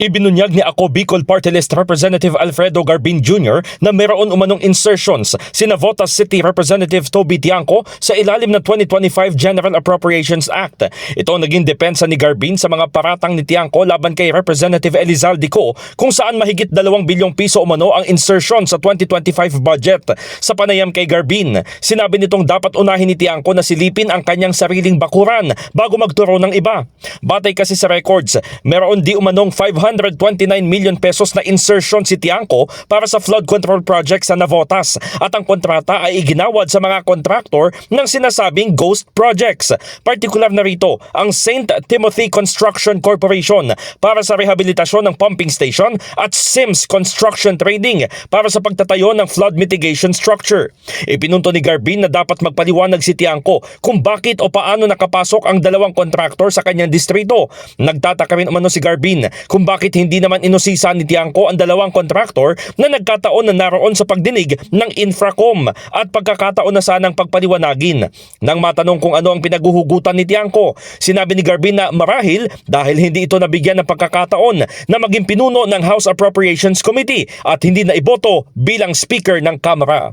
Ibinunyag ni Ako Bicol Party List Representative Alfredo Garbin Jr. na mayroon umanong insertions si Navotas City Representative Toby Tiangco sa ilalim ng 2025 General Appropriations Act. Ito naging depensa ni Garbin sa mga paratang ni Tiangco laban kay Representative Elizalde Co kung saan mahigit 2 bilyong piso umano ang insertion sa 2025 budget. Sa panayam kay Garbin, sinabi nitong dapat unahin ni Tiangco na silipin ang kanyang sariling bakuran bago magturo ng iba. Batay kasi sa records, meron di umanong 529 million pesos na insertion si Tiangco para sa flood control project sa Navotas at ang kontrata ay iginawad sa mga kontraktor ng sinasabing ghost projects. Partikular na rito ang St. Timothy Construction Corporation para sa rehabilitasyon ng pumping station at Sims Construction Trading para sa pagtatayo ng flood mitigation structure. Ipinunto ni Garbin na dapat magpaliwanag si Tiangco kung bakit o paano nakapasok ang dalawang kontraktor sa kanyang distrito. Nagtataka rin umano si Garbin kung bakit hindi naman inusisa ni Tiangco ang dalawang kontraktor na nagkataon na naroon sa pagdinig ng Infracom at pagkakataon na sanang pagpaliwanagin. Nang matanong kung ano ang pinaguhugutan ni Tiangco, sinabi ni Garbin na marahil dahil hindi ito nabigyan ng pagkakataon na maging pinuno ng House Appropriations Committee at hindi na iboto bilang Speaker ng Kamara.